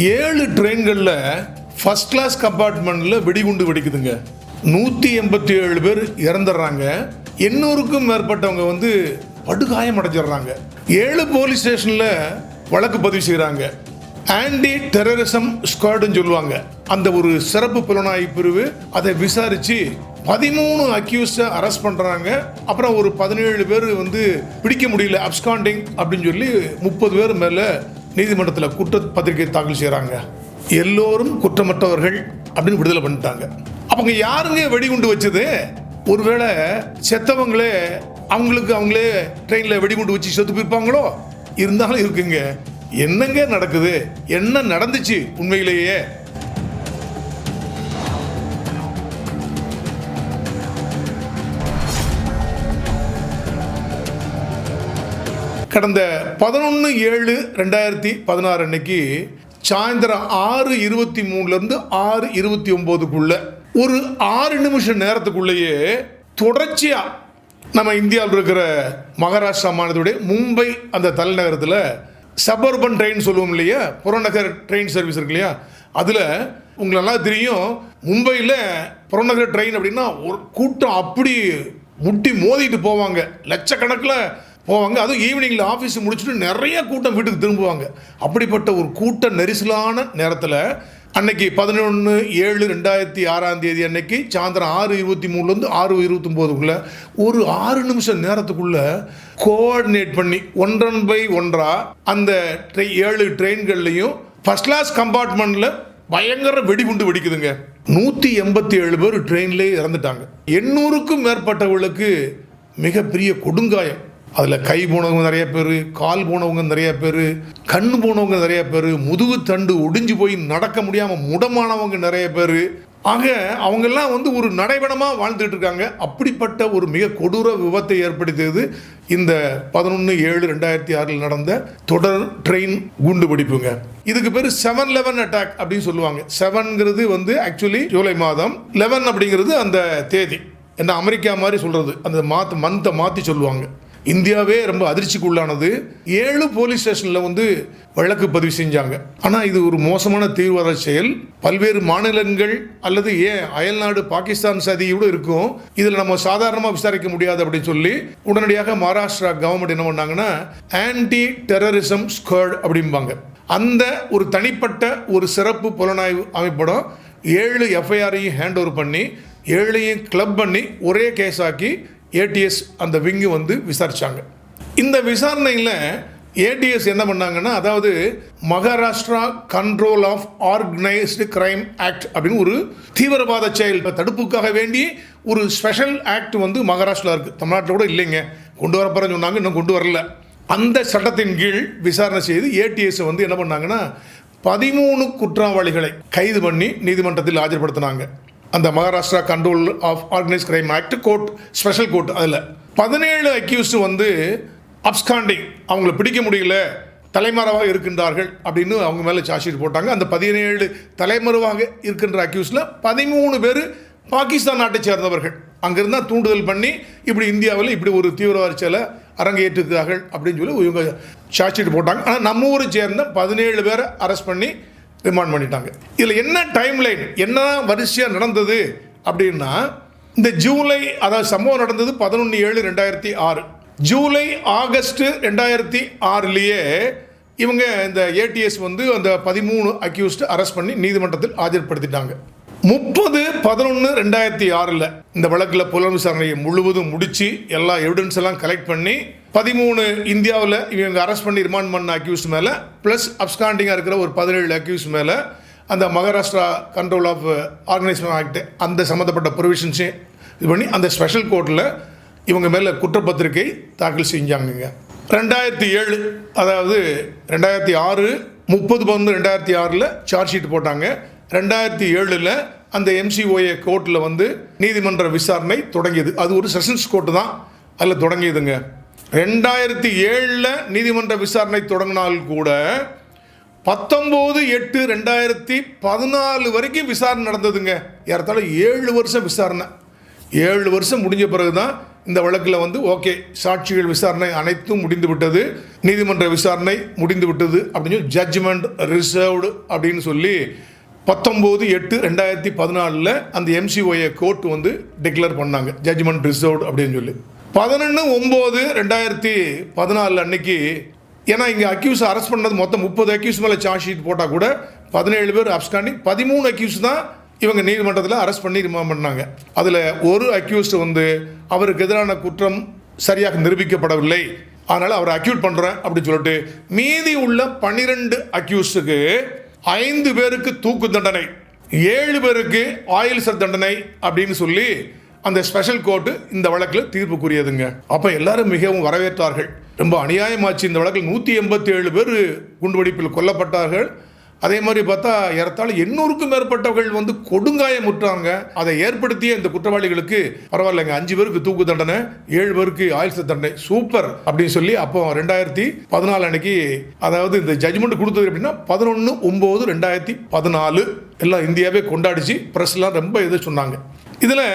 ஏழு ட்ரெயின்களில் first class கம்பார்ட்மெண்ட்டில் வெடிகுண்டு வெடிக்குதுங்க. நூற்றி எண்பத்தி ஏழு பேர் இறந்துடுறாங்க. எண்ணூறுக்கும் மேற்பட்டவங்க வந்து படுகாயம் அடைஞ்சிடுறாங்க. ஏழு போலீஸ் ஸ்டேஷனில் வழக்கு பதிவு செய்கிறாங்க ஆன்டி டெரரிசம் ஸ்குவாடுன்னு சொல்லுவாங்க. அந்த ஒரு சிறப்பு புலனாய்வு பிரிவு அதை விசாரித்து பதிமூணு அக்யூஸை அரெஸ்ட் பண்ணுறாங்க அப்புறம் ஒரு பதினேழு பேர் வந்து பிடிக்க முடியல அப்ஸ்காண்டிங் அப்படின்னு சொல்லி முப்பது பேர் மேலே நீதிமன்றத்தில் குற்றப்பத்திரிகை தாக்கல் செய்கிறாங்க எல்லோரும் குற்றமற்றவர்கள் அப்படின்னு விடுதலை பண்ணிட்டாங்க. அவங்க யாருங்க வெடிகுண்டு வச்சது? ஒருவேளை செத்தவங்களே அவங்களுக்கு அவங்களே ட்ரெயினில் வெடிகுண்டு வச்சு செத்து போயிருப்பாங்களோ? இருந்தாலும் இருக்குங்க. என்னங்க நடக்குது? என்ன நடந்துச்சு உண்மையிலேயே? கடந்த பதினொன்று ஏழு ரெண்டாயிரத்தி பதினாறு அன்னைக்கு சாயந்தரம் ஆறு இருபத்தி மூணுலேருந்து ஆறு இருபத்தி ஒம்போதுக்குள்ள ஒரு ஆறு நிமிஷம் நேரத்துக்குள்ளேயே தொடர்ச்சியாக நம்ம இந்தியாவில் இருக்கிற மகாராஷ்டிரா மாநிலத்துடைய மும்பை அந்த தலைநகரத்தில் சபர்பன் ட்ரெயின் சொல்லுவோம் இல்லையா? புறநகர் ட்ரெயின் சர்வீஸ் இருக்கு இல்லையா? அதில் உங்களெல்லாம் தெரியும் மும்பையில் புறநகர் ட்ரெயின் அப்படின்னா ஒரு கூட்டம் அப்படி முட்டி மோதிட்டு போவாங்க. லட்சக்கணக்கில் போவாங்க. அதுவும் ஈவினிங்கில் ஆஃபீஸ் முடிச்சுட்டு நிறைய கூட்டம் வீட்டுக்கு திரும்புவாங்க. அப்படிப்பட்ட ஒரு கூட்ட நெரிசலான நேரத்தில் அன்னைக்கு பதினொன்று ஏழு ரெண்டாயிரத்தி ஆறாம் தேதி அன்னைக்கு சாயந்தரம் ஆறு இருபத்தி மூணுலேருந்து ஆறு இருபத்தொம்போதுக்குள்ள ஒரு ஆறு நிமிஷம் நேரத்துக்குள்ள கோஆர்டினேட் பண்ணி ஒன்றன் பை ஒன்றா அந்த ட்ரெ ஏழு ட்ரெயின்கள்லையும் ஃபர்ஸ்ட் கிளாஸ் கம்பார்ட்மெண்ட்டில் பயங்கர வெடிகுண்டு வெடிக்குதுங்க. நூற்றி எண்பத்தி ஏழு பேர் ட்ரெயின்லேயே இறந்துட்டாங்க. எண்ணூறுக்கும் மேற்பட்டவர்களுக்கு மிகப்பெரிய கொடுங்காயம். அதில் கை போனவங்க நிறைய பேர் கால் போனவங்க நிறைய பேர் கண் போனவங்க நிறைய பேர் முதுகு தண்டு ஒடிஞ்சு போய் நடக்க முடியாமல் முடமானவங்க நிறைய பேர். ஆக அவங்கெல்லாம் வந்து ஒரு நடைபெணமாக வாழ்ந்துட்டு இருக்காங்க. அப்படிப்பட்ட ஒரு மிக கொடூர விபத்தை ஏற்படுத்தியது இந்த பதினொன்று ஏழு ரெண்டாயிரத்தி ஆறில் நடந்த தொடர் ட்ரெயின் குண்டு வெடிப்புங்க இதுக்கு பேர் செவன் லெவன் அட்டாக் அப்படின்னு சொல்லுவாங்க. செவன்ங்கிறது வந்து ஆக்சுவலி ஜூலை மாதம். லெவன் அப்படிங்கிறது அந்த தேதி. என்ன அமெரிக்கா மாதிரி சொல்கிறது அந்த மாற்று மந்த்தை மாற்றி சொல்லுவாங்க. இந்தியாவே ரொம்ப அதிர்ச்சிக்குள்ளானது. ஏழு போலீஸ் ஸ்டேஷனில் வந்து வழக்கு பதிவு செஞ்சாங்க. ஆனால் இது ஒரு மோசமான தீவிரவாத செயல். பல்வேறு மாநிலங்கள் அல்லது ஏன் அயல்நாடு பாகிஸ்தான் சதியோடு இருக்கும். இதில் நம்ம சாதாரணமாக விசாரிக்க முடியாது அப்படின்னு சொல்லி உடனடியாக மகாராஷ்டிரா கவர்மெண்ட் என்ன பண்ணாங்கன்னா ஆன்டி டெரரிசம் ஸ்குவாட் அப்படிம்பாங்க. அந்த ஒரு தனிப்பட்ட ஒரு சிறப்பு புலனாய்வு அமைப்படம் ஏழு எஃப்ஐஆரையும் ஹேண்ட் ஓவர் பண்ணி ஏழையும் கிளப் பண்ணி ஒரே கேஸ் ஆக்கி ஏடிஎஸ் அந்த விங்கு வந்து விசாரித்தாங்க இந்த விசாரணையில் ஏடிஎஸ் என்ன பண்ணாங்கன்னா அதாவது Maharashtra control of organised crime act அப்படின்னு ஒரு தீவிரவாத செயல் தடுப்புக்காக வேண்டி ஒரு ஸ்பெஷல் ஆக்ட் வந்து மகாராஷ்டிரா இருக்குது தமிழ்நாட்டில் கூட இல்லைங்க. கொண்டு வர போகிறேன்னு சொன்னாங்க இன்னும் கொண்டு வரல. அந்த சட்டத்தின் கீழ் விசாரணை செய்து ஏடிஎஸ் வந்து என்ன பண்ணாங்கன்னா பதிமூணு குற்றவாளிகளை கைது பண்ணி நீதிமன்றத்தில் ஆஜர்படுத்தினாங்க. அந்த Maharashtra control of organise crime act court special court அதில். பதினேழு அக்யூஸ்டு வந்து அப்ஸ்காண்டிங் அவங்கள பிடிக்க முடியல தலைமறைவாக இருக்கின்றார்கள் அப்படின்னு அவங்க மேலே சார்ஜ் ஷீட் போட்டாங்க. அந்த பதினேழு தலைமறைவாக இருக்கின்ற அக்யூஸில் பதிமூணு பேர் பாகிஸ்தான் நாட்டை சேர்ந்தவர்கள். அங்கிருந்தா தூண்டுதல் பண்ணி இப்படி இந்தியாவில் இப்படி ஒரு தீவிரவாத செயலை அரங்கேற்றுகிறார்கள் அப்படின்னு சொல்லி இவங்க சார்ஜ் ஷீட் போட்டாங்க. ஆனால் நம்ம ஊரை சேர்ந்த பதினேழு பேரை அரெஸ்ட் பண்ணி ரிமாண்ட் பண்ணிட்டாங்க. இதில் என்ன டைம் லைன் என்ன வரிசையாக நடந்தது அப்படின்னா இந்த ஜூலை அதாவது சம்பவம் நடந்தது பதினொன்று ஏழு ரெண்டாயிரத்தி ஆறு. ஜூலை ஆகஸ்ட் ரெண்டாயிரத்தி ஆறுலேயே இவங்க இந்த ஏடிஎஸ் வந்து அந்த பதிமூணு அக்யூஸ்டு அரெஸ்ட் பண்ணி நீதிமன்றத்தில் ஆஜர்படுத்திட்டாங்க. முப்பது பதினொன்று ரெண்டாயிரத்தி ஆறில் இந்த வழக்கில் புலன் விசாரணையை முழுவதும் முடித்து எல்லா எவிடன்ஸ் எல்லாம் கலெக்ட் பண்ணி பதிமூணு இந்தியாவில் இவங்க அரெஸ்ட் பண்ணி ரிமாண்ட் பண்ண அக்யூஸ் மேலே ப்ளஸ் அப்ஸ்காண்டிங்காக இருக்கிற ஒரு பதினேழு அக்யூஸ் மேலே அந்த Maharashtra control of organisation act அந்த சம்மந்தப்பட்ட ப்ரொவிஷன்ஸையும் இது பண்ணி அந்த ஸ்பெஷல் கோர்ட்டில் இவங்க மேலே குற்றப்பத்திரிக்கை தாக்கல் செஞ்சாங்கங்க. ரெண்டாயிரத்தி ஏழு அதாவது ரெண்டாயிரத்தி ஆறு முப்பது பதினொன்று ரெண்டாயிரத்தி ஆறில் சார்ஜ் ஷீட் போட்டாங்க. ரெண்டாயிரத்தி ஏழில் அந்த எம்சிஓஏ கோர்ட்டில் வந்து நீதிமன்ற விசாரணை தொடங்கியது. அது ஒரு செஷன்ஸ் கோர்ட்டு தான் அதில் தொடங்கியதுங்க. ரெண்டாயிரத்தி ஏழில் நீதிமன்ற விசாரணை தொடங்கினால் கூட பத்தொம்போது எட்டு ரெண்டாயிரத்தி பதினாலு வரைக்கும் விசாரணை நடந்ததுங்க. ஏறத்தாழ ஏழு வருஷம் விசாரணை. ஏழு வருஷம் முடிஞ்ச பிறகு தான் இந்த வழக்கில் வந்து ஓகே சாட்சிகள் விசாரணை அனைத்தும் முடிந்து விட்டது. நீதிமன்ற விசாரணை முடிந்து விட்டது அப்படின்னு சொல்லி ஜட்ஜ்மெண்ட் ரிசர்வ்டு அப்படின்னு சொல்லி பத்தொம்போது எட்டு ரெண்டாயிரத்தி பதினாலில் அந்த எம்சிஓஏ கோர்ட் வந்து டிக்ளேர் பண்ணாங்க. ஜட்ஜ்மெண்ட் ரிசர்வ்டு அப்படின்னு சொல்லி. பதினொன்று ஒம்பது ரெண்டாயிரத்தி பதினாலு அன்னைக்கு ஏன்னா இங்கே அக்யூஸ் அரெஸ்ட் பண்ணது மொத்தம் முப்பது அக்யூஸ் மேலே சார்ஜ் ஷீட் போட்டால் கூட பதினேழு பேர் அப்ஸ்டாண்டிங் பதிமூணு அக்யூஸ் தான் இவங்க நீதிமன்றத்தில் அரெஸ்ட் பண்ணி ரிமாண்ட் பண்ணாங்க. அதில் ஒரு அக்யூஸ்ட் வந்து அவருக்கு எதிரான குற்றம் சரியாக நிரூபிக்கப்படவில்லை. அதனால் அவரை அக்யூட் பண்ணுறேன் அப்படின்னு சொல்லிட்டு மீதி உள்ள பன்னிரெண்டு அக்யூஸ்டுக்கு ஐந்து பேருக்கு தூக்கு தண்டனை ஏழு பேருக்கு ஆயுள் சர் தண்டனை அப்படின்னு சொல்லி அந்த ஸ்பெஷல் கோர்ட்டு இந்த வழக்கில் தீர்ப்பு கூறியதுங்க. அப்போ எல்லாரும் மிகவும் வரவேற்றார்கள். ரொம்ப அநியாயமாச்சு. இந்த வழக்கில் நூற்றி எண்பத்தி ஏழு பேர் குண்டுவெடிப்பில் கொல்லப்பட்டார்கள். அதே மாதிரி பார்த்தா ஏறத்தாழ எண்ணூறுக்கும் மேற்பட்டவர்கள் வந்து கொடுங்காயமுற்றாங்க. அதை ஏற்படுத்திய இந்த குற்றவாளிகளுக்கு பரவாயில்லைங்க. அஞ்சு பேருக்கு தூக்கு தண்டனை ஏழு பேருக்கு ஆயுள் தண்டனை. சூப்பர் அப்படின்னு சொல்லி அப்போ ரெண்டாயிரத்தி பதினாலு அன்னைக்கு அதாவது இந்த ஜட்ஜ்மெண்ட் கொடுத்தது எப்படின்னா பதினொன்று ஒம்பது ரெண்டாயிரத்தி பதினாலு. எல்லாம் இந்தியாவே கொண்டாடிச்சு. ப்ரெஸ்லாம் ரொம்ப இது சொன்னாங்க. இதில்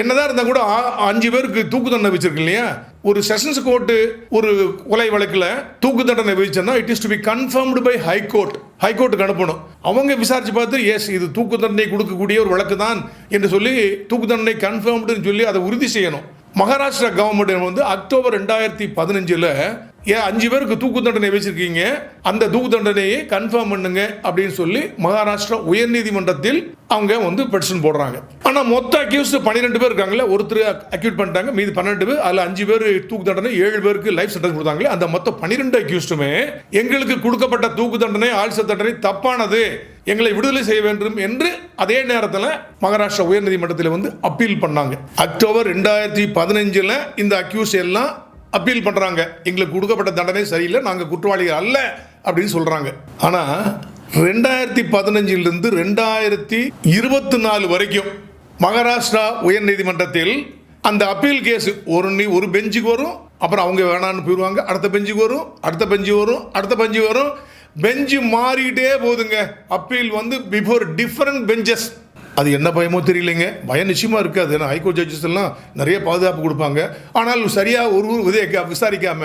என்னதான் இருந்தால் கூட அஞ்சு பேருக்கு தூக்கு தண்டனை வச்சிருக்கு இல்லையா? ஒரு செஷன்ஸ் கோர்ட்டு ஒரு கொலை வழக்கில் தூக்கு தண்டனை விதிச்சோன்னா it is to be confirmed by high court அனுப்பணும். அவங்க விசாரிச்சு பார்த்து எஸ் இது தூக்கு தண்டனை கொடுக்கக்கூடிய ஒரு வழக்கு தான் என்று சொல்லி தூக்கு தண்டனை கன்ஃபர்ம்டுன்னு சொல்லி அதை உறுதி செய்யணும். மகாராஷ்டிரா கவர்மெண்ட் வந்து அக்டோபர் ரெண்டாயிரத்தி பதினஞ்சில் ஏன் அஞ்சு பேருக்கு தூக்கு தண்டனை வச்சிருக்கீங்க? அந்த தூக்கு தண்டனையை கன்ஃபார்ம் பண்ணுங்க அப்படின்னு சொல்லி மகாராஷ்டிரா உயர்நீதிமன்றத்தில் அவங்க வந்து பெட்டிஷன் போடுறாங்க. ஆனால் மொத்த அக்யூஸ்ட் பன்னிரெண்டு பேர் இருக்காங்களே ஒருத்தர் அக்யூட் பண்ணிட்டாங்க. மீது பன்னெண்டு பேர் அதில் அஞ்சு பேர் தூக்கு தண்டனை ஏழு பேருக்கு லைஃப் சென்டென்ஸ் கொடுத்தாங்களே அந்த மொத்தம் பன்னிரெண்டு அக்யூஸ்டுமே எங்களுக்கு கொடுக்கப்பட்ட தூக்கு தண்டனை ஆயுள் தண்டனை தப்பானது. எங்களை விடுதலை செய்ய வேண்டும் என்று அதே நேரத்தில் மகாராஷ்டிரா உயர்நீதிமன்றத்தில் வந்து அப்பீல் பண்ணாங்க. அக்டோபர் ரெண்டாயிரத்தி பதினஞ்சில் இந்த அக்யூஸ் எல்லாம் அப்பீல் பண்ணுறாங்க எங்களுக்கு கொடுக்கப்பட்ட தண்டனை சரியில்லை நாங்கள் குற்றவாளிகள் அல்ல அப்படின்னு சொல்கிறாங்க ஆனால் ரெண்டாயிரத்தி பதினஞ்சிலிருந்து ரெண்டாயிரத்தி இருபத்தி நாலு வரைக்கும் மகாராஷ்டிரா உயர்நீதிமன்றத்தில் அந்த அப்பீல் கேஸ் ஒரு நீ ஒரு பெஞ்சுக்கு வரும் அப்புறம் அவங்க வேணான்னு போயிடுவாங்க. அடுத்த பெஞ்சுக்கு வரும் அடுத்த பெஞ்சு வரும் அடுத்த பெஞ்சு வரும். பெஞ்சு மாறிட்டே போகுதுங்க. அப்பீல் வந்து பிஃபோர் டிஃப்ரெண்ட் பெஞ்சஸ் அது என்ன பயமோ தெரியலைங்க. பயம் நிச்சயமாக இருக்காது. ஏன்னா ஹைகோர்ட் ஜட்ஜஸ் எல்லாம் நிறைய பாதுகாப்பு கொடுப்பாங்க. ஆனால் சரியாக ஒரு ஒரு உதய விசாரிக்காம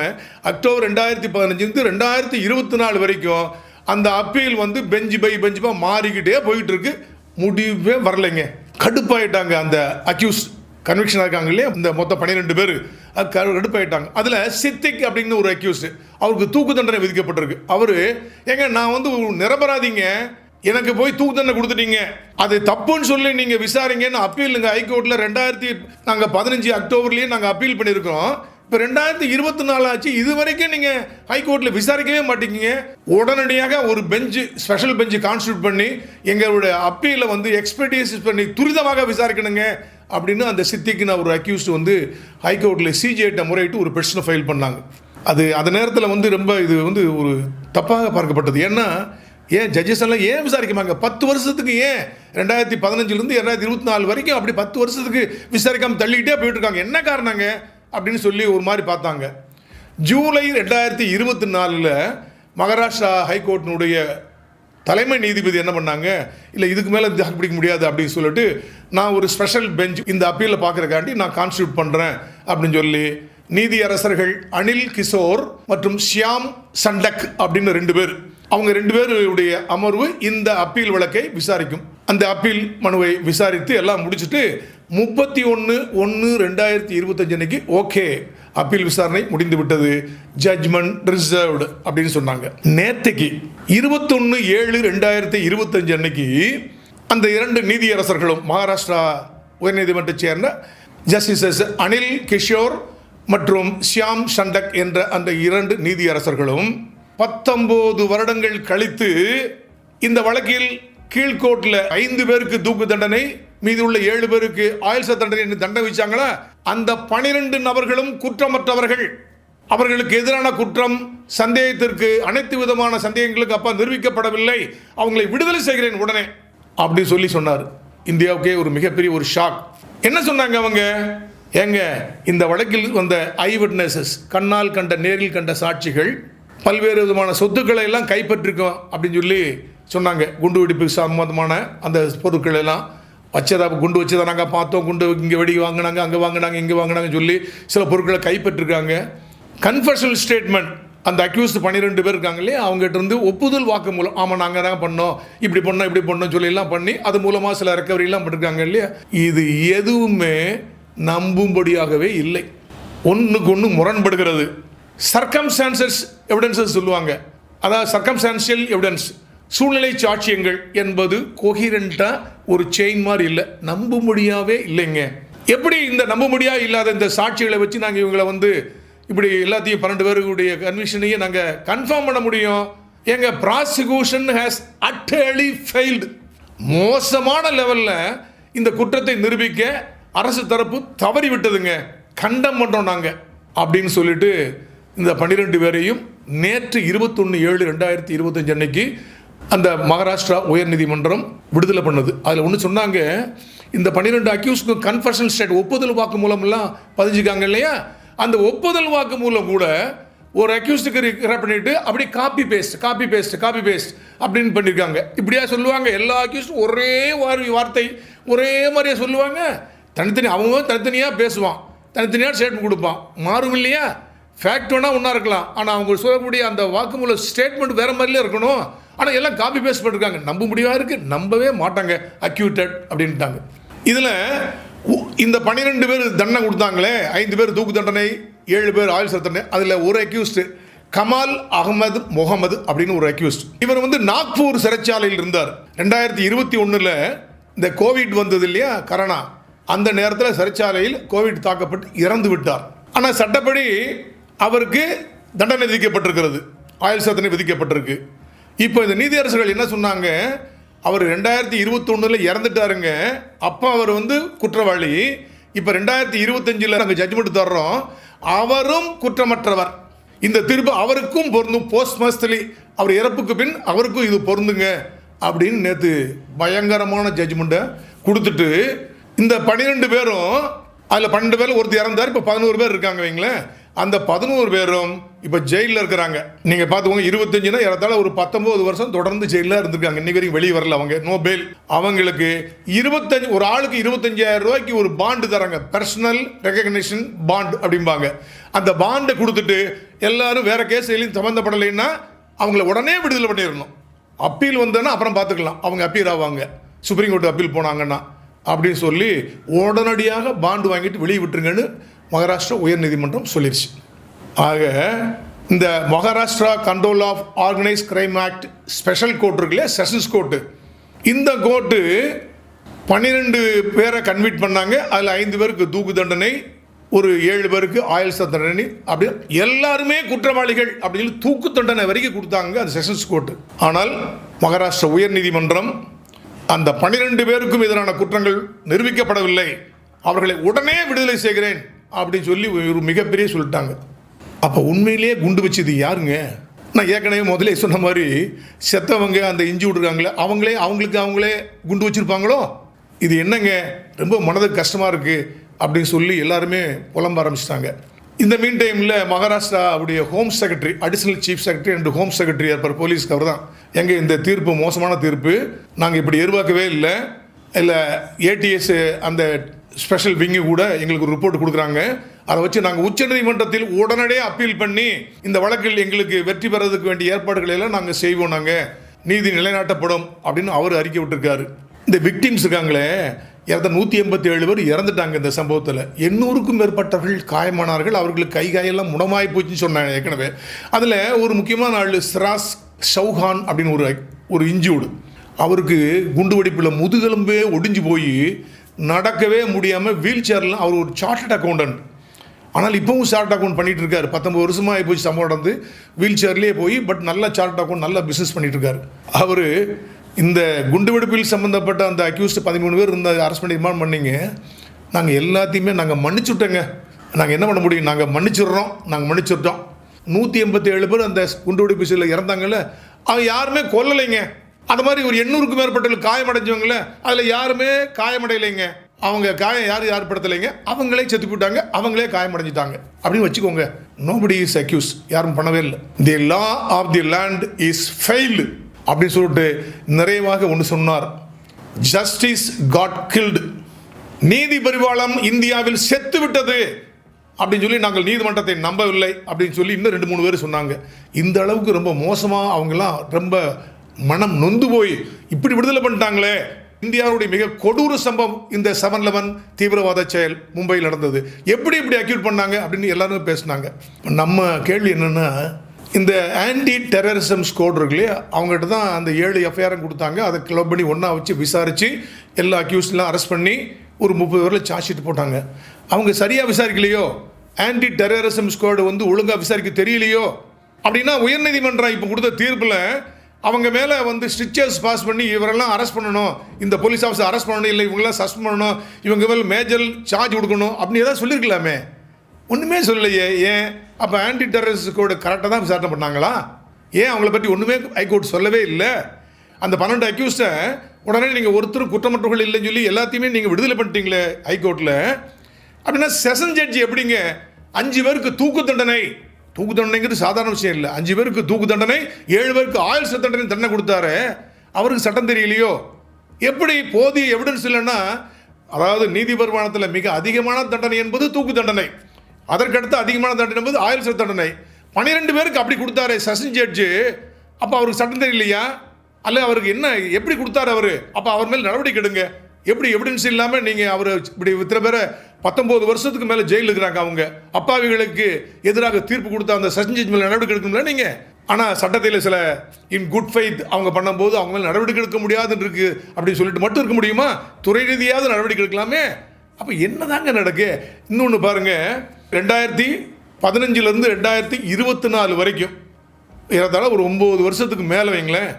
அக்டோபர் ரெண்டாயிரத்தி பதினஞ்சுலேருந்து ரெண்டாயிரத்தி இருபத்தி நாலு வரைக்கும் அந்த அப்பீல் வந்து பெஞ்சு பை பெஞ்சுமா மாறிக்கிட்டே போயிட்டு இருக்கு. முடிவே வரலைங்க. கடுப்பாயிட்டாங்க அந்த அக்யூஸ் கன்விக்ஷனாக இருக்காங்க இல்லையா? இந்த மொத்தம் பன்னிரெண்டு பேர். அது கடுப்பாயிட்டாங்க. அதில் சித்திக் அப்படின்னு ஒரு அக்யூஸ்டு அவருக்கு தூக்கு தண்டனை விதிக்கப்பட்டிருக்கு. அவர் ஏங்க நான் வந்து நிரபராதிங்க. எனக்கு போய் தூக்கு தண்டனை கொடுத்துட்டீங்க. அது தப்புன்னு சொல்லி நீங்கள் விசாரிங்கன்னு அப்பீல் இங்கே ஹைகோர்ட்டில் ரெண்டாயிரத்தி நாங்கள் பதினஞ்சு அக்டோபர்லேயே நாங்கள் அப்பீல் பண்ணியிருக்கோம் இப்போ ரெண்டாயிரத்தி இருபத்தி நாலு ஆச்சு. இது வரைக்கும் நீங்கள் ஹைகோர்ட்டில் விசாரிக்கவே மாட்டேங்கிங்க உடனடியாக ஒரு பெஞ்சு ஸ்பெஷல் பெஞ்சு கான்ஸ்டியூட் பண்ணி எங்களுடைய அப்பீலை வந்து எக்ஸ்பர்டீஸ் பண்ணி துரிதமாக விசாரிக்கணுங்க அப்படின்னு அந்த சித்திக்குன்னு ஒரு அக்யூஸ்ட் வந்து ஹைகோர்ட்டில் சிஜிஐட்ட முறையிட்டு ஒரு பிரச்சனை ஃபைல் பண்ணாங்க. அது அந்த நேரத்தில் வந்து ரொம்ப இது வந்து ஒரு தப்பாக பார்க்கப்பட்டது. ஏன்னா ஏன் ஜட்ஜஸ் எல்லாம் ஏன் விசாரிக்கமாங்க? பத்து வருஷத்துக்கு ஏன் ரெண்டாயிரத்தி பதினஞ்சுலேருந்து ரெண்டாயிரத்தி இருபத்தி நாலு வரைக்கும் அப்படி பத்து வருஷத்துக்கு விசாரிக்காமல் தள்ளிக்கிட்டே போயிட்டு இருக்காங்க. என்ன காரணங்க? அப்படின்னு சொல்லி ஒரு மாதிரி பார்த்தாங்க. ஜூலை ரெண்டாயிரத்தி இருபத்தி நாலில் மகாராஷ்டிரா ஹைகோர்ட்டினுடைய தலைமை நீதிபதி என்ன பண்ணாங்க? இல்லை இதுக்கு மேலே தாக்கு பிடிக்க முடியாது அப்படின்னு சொல்லிட்டு நான் ஒரு ஸ்பெஷல் பெஞ்ச் இந்த அப்பீலில் பார்க்குறக்காண்டி நான் கான்ஸ்டியூட் பண்ணுறேன் அப்படின்னு சொல்லி நீதியரசர்கள் அனில் கிஷோர் மற்றும் ஷியாம் சண்டக் அப்படின்னு ரெண்டு பேர் அவங்க ரெண்டு பேருடைய அமர்வு இந்த அப்பீல் வழக்கை விசாரிக்கும். அந்த அப்பீல் மனுவை விசாரித்து எல்லாம் முடிச்சுட்டு முப்பத்தி ஒன்று ஒன்று ரெண்டாயிரத்தி இருபத்தஞ்சு அன்னைக்கு ஓகே அப்பீல் விசாரணை முடிந்து விட்டது ஜட்ஜ்மெண்ட் ரிசர்வ்டு அப்படின்னு சொன்னாங்க. நேற்றுக்கு இருபத்தொன்று ஏழு ரெண்டாயிரத்தி இருபத்தஞ்சு அன்னைக்கு அந்த இரண்டு நீதியரசர்களும் மகாராஷ்டிரா உயர்நீதிமன்றத்தை சேர்ந்த ஜஸ்டிசஸ் அனில் கிஷோர் மற்றும் ஷியாம் சண்டக் என்ற அந்த இரண்டு நீதியரசர்களும் பத்தொம்போது வருடங்கள் கழித்து இந்த வழக்கில் கீழ்கோர்ட்டில் ஐந்து பேருக்கு தூக்கு தண்டனை மீது உள்ள ஏழு பேருக்கு ஆயுள் தண்டனை என்று தண்டனை வச்சாங்களா அந்த பனிரெண்டு நபர்களும் குற்றமற்றவர்கள். அவர்களுக்கு எதிரான குற்றம் சந்தேகத்திற்கு அனைத்து விதமான சந்தேகங்களுக்கு அப்பா நிரூபிக்கப்படவில்லை. அவங்களை விடுதலை செய்கிறேன் உடனே. அப்படி சொல்லி சொன்னார். இந்தியாவுக்கே ஒரு மிகப்பெரிய ஒரு ஷாக் என்ன சொன்னாங்க அவங்க? ஏங்க இந்த வழக்கில் வந்த ஐ விட்னஸஸ் கண்ணால் கண்ட நேரில் கண்ட சாட்சிகள் பல்வேறு விதமான சொத்துக்களை எல்லாம் கைப்பற்றிருக்கோம் அப்படின்னு சொல்லி சொன்னாங்க. குண்டு வெடிப்பு சம்மந்தமான அந்த பொருட்கள் எல்லாம் வச்சதா குண்டு வச்சதை நாங்கள் பார்த்தோம். குண்டு இங்கே வெடி வாங்கினாங்க அங்கே வாங்கினாங்க இங்கே வாங்கினாங்கன்னு சொல்லி சில பொருட்களை கைப்பற்றிருக்காங்க. கன்ஃபர்ஷனல் ஸ்டேட்மெண்ட் அந்த அக்யூஸ்ட் பன்னிரெண்டு பேர் இருக்காங்க இல்லையா? அவங்ககிட்ட இருந்து ஒப்புதல் வாக்கு மூலம் ஆமாம் நாங்கள் தான் பண்ணோம். இப்படி பண்ணோம் இப்படி பண்ணோம் சொல்லி எல்லாம் பண்ணி அது மூலமாக சில ரெக்கவரிலாம் பண்ணிருக்காங்க இல்லையா? இது எதுவுமே நம்பும்படியாகவே இல்லை. ஒன்றுக்கு ஒன்று முரண்படுகிறது. சர்க்கம்ஸ்டான்சஸ் எவிடன்ஸஸ் சொல்லுவாங்க. அதாவது சர்க்கம்ஸ்டான்சியல் எவிடன்ஸ் சூழ்நிலை சாட்சியங்கள் என்பது கொஹிரண்ட்டாக ஒரு செயின் மாதிரி இல்லை. நம்பும்படியாகவே இல்லைங்க. எப்படி இந்த நம்பும்படியா இல்லாத இந்த சாட்சிகளை வச்சு நாங்கள் இவங்களை வந்து இப்படி எல்லாத்தையும் பன்னெண்டு பேருடைய கன்விஷனையும் நாங்கள் கன்ஃபார்ம் பண்ண முடியும்? எங்கள் ப்ராசிக்யூஷன் ஹேஸ் அட்டலி ஃபெயில்டு மோசமான லெவலில் இந்த குற்றத்தை நிரூபிக்க அரசு தரப்பு தவறி விட்டதுங்க கண்டம் பண்ணுறோம் நாங்கள் அப்படின்னு சொல்லிட்டு இந்த பன்னிரெண்டு பேரையும் நேற்று இருபத்தொன்று ஏழு ரெண்டாயிரத்தி இருபத்தஞ்சு அன்னைக்கு அந்த மகாராஷ்டிரா உயர்நீதிமன்றம் விடுதலை பண்ணுது. அதில் ஒன்று சொன்னாங்க இந்த பன்னிரெண்டு அக்யூஸ்க்கு கன்ஃபர்ஷன் ஸ்டேட் ஒப்புதல் வாக்கு மூலம்லாம் பதிஞ்சுக்காங்க இல்லையா? அந்த ஒப்புதல் வாக்கு மூலம் கூட ஒரு அக்யூஸ்டுக்கு ரெஃபர் பண்ணிட்டு அப்படி copy paste copy paste copy paste அப்படின்னு பண்ணியிருக்காங்க இப்படியா சொல்லுவாங்க? எல்லா அக்யூஸ்டும் ஒரே வாரி வார்த்தை ஒரே மாதிரியா சொல்லுவாங்க. தனித்தனி அவங்க தனித்தனியாக பேசுவான். தனித்தனியாக ஸ்டேட்மெண்ட் கொடுப்பான். மாறும் இல்லையா? ஃபேக்ட் வேணால் ஒன்றா இருக்கலாம். ஆனால் அவங்க சொல்லக்கூடிய அந்த வாக்குமூல ஸ்டேட்மெண்ட் வேறு மாதிரிலே இருக்கணும். ஆனால் எல்லாம் காப்பி பேஸ்ட் பண்ணிருக்காங்க. நம்ப முடியாத இருக்குது நம்பவே மாட்டாங்க. அக்யூட்டட் அப்படின்ட்டாங்க. இதில் இந்த பன்னிரெண்டு பேர் தண்டனை கொடுத்தாங்களே. ஐந்து பேர் தூக்கு தண்டனை ஏழு பேர் ஆயுள் சிறை தண்டனை. அதில் ஒரு அக்யூஸ்டு கமால் அகமது முகமது அப்படின்னு ஒரு அக்யூஸ்ட் இவர் வந்து நாக்பூர் சிறைச்சாலையில் இருந்தார். ரெண்டாயிரத்தி இருபத்தி ஒன்றில் இந்த கோவிட் வந்தது இல்லையா? கரோனா. அந்த நேரத்தில் சிறைச்சாலையில் கோவிட் தாக்கப்பட்டு இறந்து விட்டார். ஆனால் சட்டப்படி அவருக்கு தண்டனை விதிக்கப்பட்டிருக்கிறது. ஆயுள் சாதனை விதிக்கப்பட்டிருக்கு. இப்போ இந்த நீதியரசர்கள் என்ன சொன்னாங்க? அவர் ரெண்டாயிரத்தி இருபத்தொன்னில் இறந்துட்டாருங்க. அப்போ அவர் வந்து குற்றவாளி. இப்போ ரெண்டாயிரத்தி இருபத்தஞ்சில் நாங்கள் ஜட்ஜ்மெண்ட் தர்றோம். அவரும் குற்றமற்றவர். இந்த தீர்ப்பு அவருக்கும் பொருந்தும். போஸ்ட் மாஸ்டலி அவர் இறப்புக்கு பின் அவருக்கும் இது பொருந்துங்க அப்படின்னு நேற்று பயங்கரமான ஜட்ஜ்மெண்ட்டை கொடுத்துட்டு இந்த பன்னிரெண்டு பேரும் அதில் பன்னெண்டு பேர் ஒருத்தர் இறந்தார். இப்போ பதினோரு பேர் இருக்காங்க வைங்களேன். அந்த பதினோரு பேரும் இப்போ ஜெயிலில் இருக்கிறாங்க. நீங்கள் பார்த்துக்கோங்க இருபத்தஞ்சுனா ஏறத்தாழ ஒரு பத்தொம்போது வருஷம் தொடர்ந்து ஜெயிலில் இருந்திருக்காங்க. இன்னைக்கு வரைக்கும் வெளியே வரல அவங்க. நோ பெயில் அவங்களுக்கு இருபத்தஞ்சு ஒரு ஆளுக்கு இருபத்தஞ்சாயிரம் ரூபாய்க்கு ஒரு பாண்டு தராங்க. பர்சனல் ரெக்கக்னேஷன் பாண்டு அப்படிம்பாங்க. அந்த பாண்டை கொடுத்துட்டு எல்லாரும் வேறு கேஸ் எதுலையும் சம்மந்தப்படலைன்னா அவங்கள உடனே விடுதலை பண்ணிடணும். அப்பீல் வந்தோன்னா அப்புறம் பார்த்துக்கலாம். அவங்க அப்பீல் ஆவாங்க. சுப்ரீம் கோர்ட் அப்பீல் போனாங்கன்னா அப்படின்னு சொல்லி உடனடியாக பாண்டு வாங்கிட்டு வெளியே விட்டுருங்கன்னு மகாராஷ்டிரா உயர்நீதிமன்றம் சொல்லிருச்சு. ஆக இந்த Maharashtra control of organise crime act special court இருக்குல்ல செஷன்ஸ் கோர்ட்டு இந்த கோர்ட்டு பன்னிரெண்டு பேரை கன்விட் பண்ணாங்க. அதில் ஐந்து பேருக்கு தூக்கு தண்டனை ஒரு ஏழு பேருக்கு ஆயுள் தண்டனை அப்படி எல்லாருமே குற்றவாளிகள் அப்படின்னு தூக்கு தண்டனை வரைக்கும் கொடுத்தாங்க அது செஷன்ஸ் கோர்ட்டு ஆனால் மகாராஷ்டிரா உயர்நீதிமன்றம் அந்த பன்னிரெண்டு பேருக்கும் எதிரான குற்றங்கள் நிரூபிக்கப்படவில்லை. அவர்களை உடனே விடுதலை செய்கிறேன். அப்படின்னு சொல்லி ஒரு மிகப்பெரிய சொல்லிட்டாங்க. அப்போ உண்மையிலேயே குண்டு வச்சது யாருங்க? நான் ஏற்கனவே முதல்ல சொன்ன மாதிரி செத்தவங்க அந்த இஞ்சி விட்ருக்காங்களே அவங்களே அவங்களுக்கு அவங்களே குண்டு வச்சுருப்பாங்களோ? இது என்னங்க? ரொம்ப மனதுக்கு கஷ்டமாக இருக்குது அப்படின்னு சொல்லி எல்லாருமே புலம்ப ஆரம்பிச்சிட்டாங்க. இந்த மீன் டைமில் மகாராஷ்டிரா அவருடைய home secretary additional chief secretary and home secretary இருப்பார் போலீஸ்க்கு அவர் தான் எங்கே இந்த தீர்ப்பு மோசமான தீர்ப்பு? நாங்கள் இப்படி எதிர்பார்க்கவே இல்லை. இல்லை ஏடிஎஸ் அந்த ஸ்பெஷல் விங்கு கூட எங்களுக்கு ஒரு ரிப்போர்ட் கொடுக்குறாங்க. அதை வச்சு நாங்கள் உச்சநீதிமன்றத்தில் உடனடியே அப்பீல் பண்ணி இந்த வழக்கில் எங்களுக்கு வெற்றி பெறதுக்கு வேண்டிய ஏற்பாடுகளை எல்லாம் நாங்கள் செய்வோம் நாங்கள் நீதி நிலைநாட்டப்படும் அப்படின்னு அவர் அறிக்கை விட்டுருக்காரு. இந்த விக்டிம்ஸ் இருக்காங்களே இறந்த நூற்றி எண்பத்தி ஏழு பேர் இறந்துட்டாங்க இந்த சம்பவத்தில். எண்ணூறுக்கும் மேற்பட்டவர்கள் காயமானார்கள் அவர்களுக்கு கை காயெல்லாம் முடமாய் போச்சுன்னு சொன்னாங்க ஏற்கனவே. அதில் ஒரு முக்கியமான ஆள் சிராஸ் சௌஹான் அப்படின்னு ஒரு ஒரு இன்ஜூர்டு அவருக்கு குண்டு வெடிப்பில் முதுகெலும்பே ஒடிஞ்சு போய் நடக்கவே முடியாமல் வீல் சேரில் அவர் ஒரு சார்ட்டட் அக்கௌண்டன்ட் ஆனால் இப்போவும் சார்ட் அக்கௌண்ட் பண்ணிகிட்டு இருக்காரு. பத்தொம்பது வருஷமாக ஆகி போய் சம்பவம் நடந்து. வீல் சேர்லேயே போய் பட் நல்ல சார்ட் அக்கௌண்ட் நல்ல பிஸ்னஸ் பண்ணிகிட்டு இருக்காரு. அவர் இந்த குண்டுவெடிப்பில் சம்மந்தப்பட்ட அந்த அக்யூஸ்ட் பதிமூணு பேர் இருந்த அரசு பண்ணி ரிமாண்ட் பண்ணிங்க. நாங்கள் எல்லாத்தையுமே நாங்கள் மன்னிச்சுட்டோங்க. நாங்கள் என்ன பண்ண முடியும்? நாங்கள் மன்னிச்சிடுறோம். நாங்கள் மன்னிச்சுட்டோம். நூற்றி எண்பத்தி ஏழு பேர் அந்த குண்டுவெடிப்பு சீலில் இறந்தாங்கல்ல. அவங்க யாருமே கொல்லலைங்க. அது மாதிரி ஒரு எண்ணூறுக்கும் மேற்பட்டவர்கள் காயமடைஞ்சவங்கள அதில் யாருமே காயமடையலைங்க. அவங்க காயம் யார் யார் படுத்தலைங்க அவங்களே செத்து போட்டாங்க அவங்களே காயமடைஞ்சிட்டாங்க. அப்படின்னு வச்சுக்கோங்க. நோபடி இஸ் அக்யூஸ் யாரும் பண்ணவே இல்லை. The law of the land is failed அப்படின்னு சொல்லிட்டு நிறைவாக ஒன்று சொன்னார். ஜஸ்டிஸ் காட் கில்டு நீதி பரிவாளம் இந்தியாவில் செத்து விட்டது. அப்படின்னு சொல்லி நாங்கள் நீதிமன்றத்தை நம்பவில்லை. அப்படின்னு சொல்லி இன்னும் ரெண்டு மூணு பேர் சொன்னாங்க. இந்த அளவுக்கு ரொம்ப மோசமாக அவங்கெல்லாம் ரொம்ப மனம் நொந்து போய் இப்படி விடுதலை பண்ணிட்டாங்களே. இந்தியாவுடைய மிக கொடூர சம்பவம் இந்த செவன் லெவன் தீவிரவாத செயல் மும்பையில் நடந்தது. எப்படி இப்படி அக்யூட் பண்ணாங்க அப்படின்னு எல்லாரும் பேசினாங்க. நம்ம கேள்வி என்னென்னா இந்த ஆன்டி டெரரிசம் ஸ்கோட் இருக்கு இல்லையா? அவங்ககிட்ட தான் அந்த ஏழு எஃப்ஐஆரும் கொடுத்தாங்க. அதை கிளப் பண்ணி ஒன்றா வச்சு விசாரித்து எல்லா அக்யூஸ்லாம் அரெஸ்ட் பண்ணி ஒரு முப்பது பேரில் சார்ஜ் போட்டாங்க. அவங்க சரியாக விசாரிக்கலையோ? ஆன்டி டெரரிசம் ஸ்குவாடு வந்து ஒழுங்காக விசாரிக்க தெரியலையோ? அப்படின்னா உயர்நீதிமன்றம் இப்போ கொடுத்த தீர்ப்பில் அவங்க மேலே வந்து ஸ்டிச்சர்ஸ் பாஸ் பண்ணி இவரெல்லாம் அரெஸ்ட் பண்ணணும். இந்த போலீஸ் ஆஃபீஸர் அரெஸ்ட் பண்ணணும் இல்லை இவங்கெல்லாம் சஸ்பெண்ட் பண்ணணும் இவங்க மேலே மேஜர் சார்ஜ் கொடுக்கணும் அப்படின்னு ஏதாவது சொல்லியிருக்கலாமே? ஒன்றுமே சொல்லலையே ஏன்? அப்போ ஆன்டி டெரரிஸ்ட் கோடு கரெக்டாக தான் விசாரணை பண்ணாங்களா? ஏன் அவங்கள பற்றி ஒன்றுமே ஹைகோர்ட் சொல்லவே இல்லை? அந்த பன்னெண்டு அக்யூஸ்டை உடனே நீங்கள் ஒருத்தர் குற்றமற்றவர்கள் இல்லைன்னு சொல்லி எல்லாத்தையுமே நீங்கள் விடுதலை பண்ணிட்டீங்களே ஹைகோர்ட்டில் அப்படின்னா செஷன் ஜட்ஜி எப்படிங்க? அஞ்சு பேருக்கு தூக்கு தண்டனை. தூக்கு தண்டனைங்கிறது சாதாரண விஷயம் இல்லை. அஞ்சு பேருக்கு தூக்கு தண்டனை ஏழு பேருக்கு ஆயுள் சிறை தண்டனை தண்டனை கொடுத்தாரு அவருக்கு சட்டம் தெரியலையோ? எப்படி போதிய எவிடன்ஸ் இல்லைன்னா அதாவது நீதி வருமானத்தில் மிக அதிகமான தண்டனை என்பது தூக்கு தண்டனை. அதற்கடுத்து அதிகமான தண்டனை என்பது ஆயுள் சிறை தண்டனை. பன்னிரெண்டு பேருக்கு அப்படி கொடுத்தாரு செஷன் ஜட்ஜு. அப்போ அவருக்கு சட்டம் தெரியலையா? அல்ல அவருக்கு என்ன எப்படி கொடுத்தாரு அவர்? அப்போ அவர் மேல் நடவடிக்கை எடுங்க. எப்படி எவிடன்ஸ் இல்லாமல் நீங்கள் அவர் இப்படி இத்தனை பேரை பத்தொம்போது வருஷத்துக்கு மேலே ஜெயிலில் இருக்கிறாங்க அவங்க. அப்பாவிகளுக்கு எதிராக தீர்ப்பு கொடுத்த அந்த செஷன் ஜட்ஜ் மேலே நடவடிக்கை எடுக்கணும்ல நீங்கள் ஆனால் சட்டத்தில் சில இன் குட் ஃபைத் அவங்க பண்ணும்போது அவங்க மேலே நடவடிக்கை எடுக்க முடியாதுன்னு இருக்கு அப்படின்னு சொல்லிட்டு மட்டும் இருக்க முடியுமா? துறை ரீதியாவது நடவடிக்கை எடுக்கலாமே? அப்போ என்னதாங்க நடக்கு? இன்னொன்று பாருங்க. ரெண்டாயிரத்தி பதினஞ்சுலேருந்து ரெண்டாயிரத்தி இருபத்தி நாலு வரைக்கும் ஏறத்தாழ ஒரு ஒம்பது வருஷத்துக்கு மேலே வைங்களேன்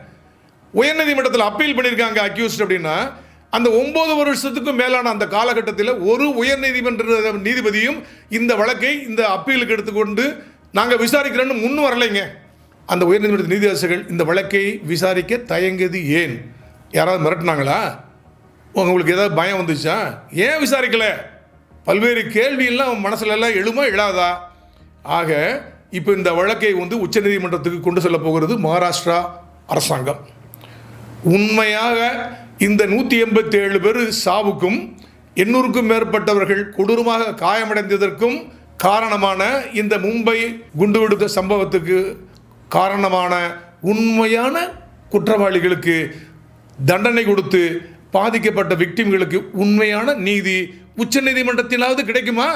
உயர்நீதிமன்றத்தில் அப்பீல் பண்ணியிருக்காங்க அக்யூஸ்ட் அப்படின்னா அந்த ஒன்பது வருஷத்துக்கும் மேலான அந்த காலகட்டத்தில் ஒரு உயர்நீதிமன்ற நீதிபதியும் இந்த வழக்கை இந்த அப்பீலுக்கு எடுத்துக்கொண்டு நாங்கள் விசாரிக்கிறோன்னு முன் வரலைங்க. அந்த உயர்நீதிமன்ற நீதியரசர்கள் இந்த வழக்கை விசாரிக்க தயங்கியது ஏன்? யாராவது மிரட்டினாங்களா? உங்களுக்கு ஏதாவது பயம் வந்துச்சா? ஏன் விசாரிக்கல? பல்வேறு கேள்வியெல்லாம் மனசுல எல்லாம் எழுமா எழாதா? ஆக இப்போ இந்த வழக்கை வந்து உச்சநீதிமன்றத்துக்கு கொண்டு செல்ல போகிறது மகாராஷ்டிரா அரசாங்கம். உண்மையாக இந்த நூற்றி எண்பத்தி ஏழு பேர் சாவுக்கும் எண்ணூறுக்கும் மேற்பட்டவர்கள் கொடூரமாக காயமடைந்ததற்கும் காரணமான இந்த மும்பை குண்டுவெடுத்த சம்பவத்துக்கு காரணமான உண்மையான குற்றவாளிகளுக்கு தண்டனை கொடுத்து பாதிக்கப்பட்ட விக்டிம்களுக்கு உண்மையான நீதி உச்சநீதிமன்றத்திலாவது கிடைக்குமா?